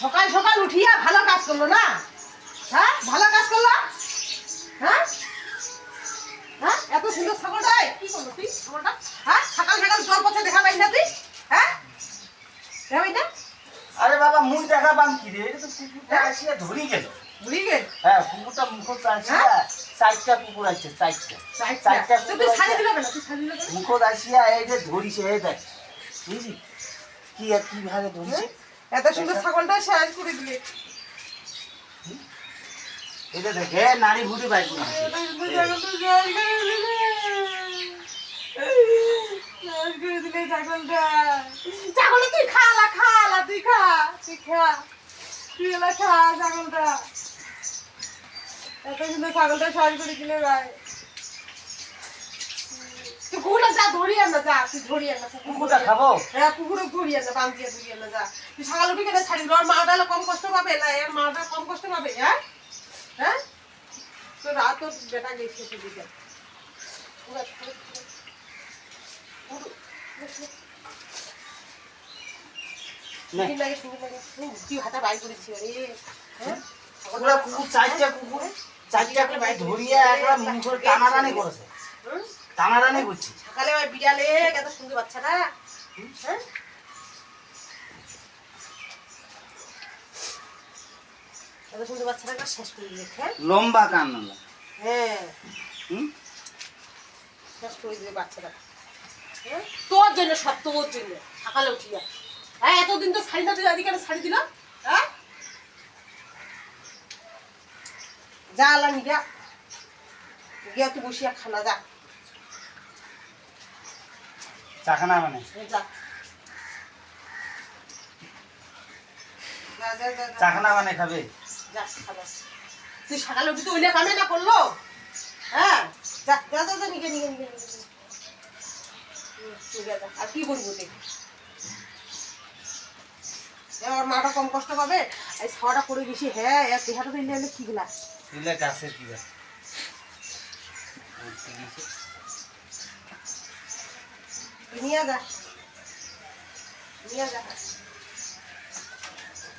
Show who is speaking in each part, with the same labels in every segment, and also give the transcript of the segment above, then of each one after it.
Speaker 1: সকাল সকাল উঠিয়া ভালো কাজ করল না? হ্যাঁ? ভালো কাজ করল? হ্যাঁ? হ্যাঁ? এত সুন্দর ছাগলটা কি করল তুই? ছাগলটা? হ্যাঁ? সকাল সকাল তোর পথে দেখা পাই না তুই? হ্যাঁ? দেখা পাই না?
Speaker 2: আরে বাবা মুখ দেখা পান কি রে? এটা তো কুকুরটা আসিয়া ধরি গেল। হ্যাঁ কুকুরটা মুখ আসিয়া চারটা কুকুর আছে চারটা। চারটা?
Speaker 1: তো তুই ছাড়ি দিল কেন? তুই ছাড়ি দিল
Speaker 2: মুখ আসিয়া এই যে ধরিছে এই দেখ। বুঝলি? কি আর কি ভাবে ধরিছে?
Speaker 1: এত সুন্দর ছাগলটা শেষ করে দিলে।
Speaker 2: এটা দেখে নারী ভুটি বাইক
Speaker 1: ছাগলটা। তুই খালা খালা তুই খা তুই খা তুই এলা খা ছাগলটা। এত সুন্দর ছাগলটা সাজ করে দিলে ভাই। কুকুরটা যা ধরি আনা যা তুই ধরি আনা
Speaker 2: কুকুরটা খাব?
Speaker 1: হ্যাঁ কুকুরে ধরি আনা বান্ধিয়া ধরি আনা যা। তুই ছাগল উঠে কেন ছাড়ি ওর মাটা কম কষ্ট পাবে না এর মাটা কম কষ্ট পাবে হ্যাঁ? হ্যাঁ? তো রাত তোর বেটা গেছে সেদিকে।
Speaker 2: নে।
Speaker 1: হ্যাঁ?
Speaker 2: কুকুর চারটা কুকুর চারটা ধরিয়া একবার মুখ টানাটানি করেছে।
Speaker 1: হুম?
Speaker 2: টানাটানি করছে
Speaker 1: সকালে ওই বিড়ালে কত সুন্দর বাচ্চাটা। হ্যাঁ? কত সুন্দর বাচ্চাটা শেষ করে দিলে হ্যাঁ?
Speaker 2: লম্বা কান
Speaker 1: হ্যাঁ।
Speaker 2: হুম?
Speaker 1: শেষ করে দিলে বাচ্চাটা। হ্যাঁ? তোর জন্য সব তোর জন্য। সকালে উঠিয়া হ্যাঁ এতদিন তো শাড়ি না দিল আজকে শাড়ি দিল? হ্যাঁ? যা আলা নিগা গিয়া তুই বসিয়া খানা যা।
Speaker 2: মানে।
Speaker 1: যা। যা যা যা
Speaker 2: চাখানা মানে খাবে?
Speaker 1: তুই সকালে উঠে তো ওইলে কামে না করল? হ্যাঁ? যা যা যা হুম, নিগে যা। আর কি করব তুই এবার মাটা কম কষ্ট পাবে? এই খাওয়াটা করে গেছি হ্যাঁ এর দেহাটা তো এলে কি গলা?
Speaker 2: দিলে গাছের কি গাছ
Speaker 1: নিয়ে যা। নিয়ে যা।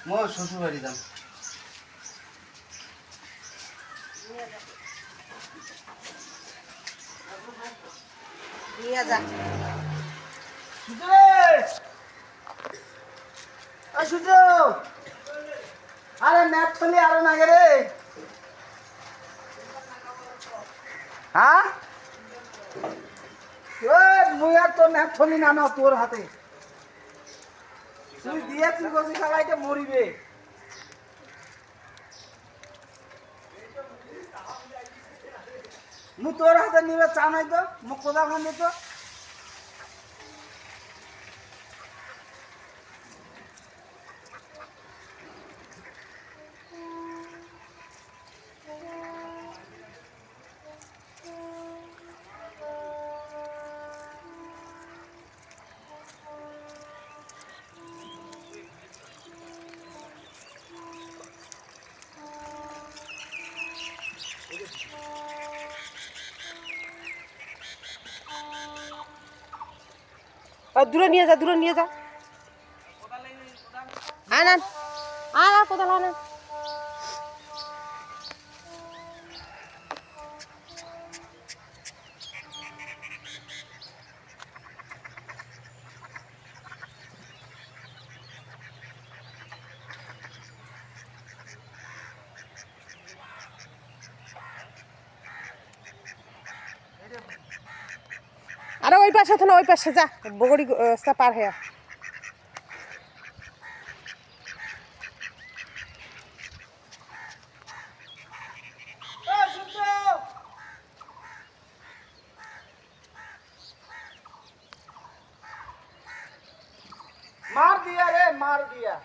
Speaker 2: মোর শ্বশুর বাড়ি দাম
Speaker 1: নিয়ে যা।
Speaker 2: সূর্য আরে ম্যাথ থলি আরও না রে। হ্যাঁ? ওই তো থলি না না তোর হাতে। তুই দিয়ে তুই গছি খালাইতে মরিবে। মু তোর হাতে নিবে চা নাই তো, মু কোদা খান তো
Speaker 1: দূরে নিয়ে যা দূরে নিয়ে যা। আনান আন কোথায় আর কোথাও আন আরে ওই পাশে তো না, ওই পাশে যা। বগড়ি রাস্তা পার হয়ে
Speaker 2: মার দিয়া রে, মার দিয়া।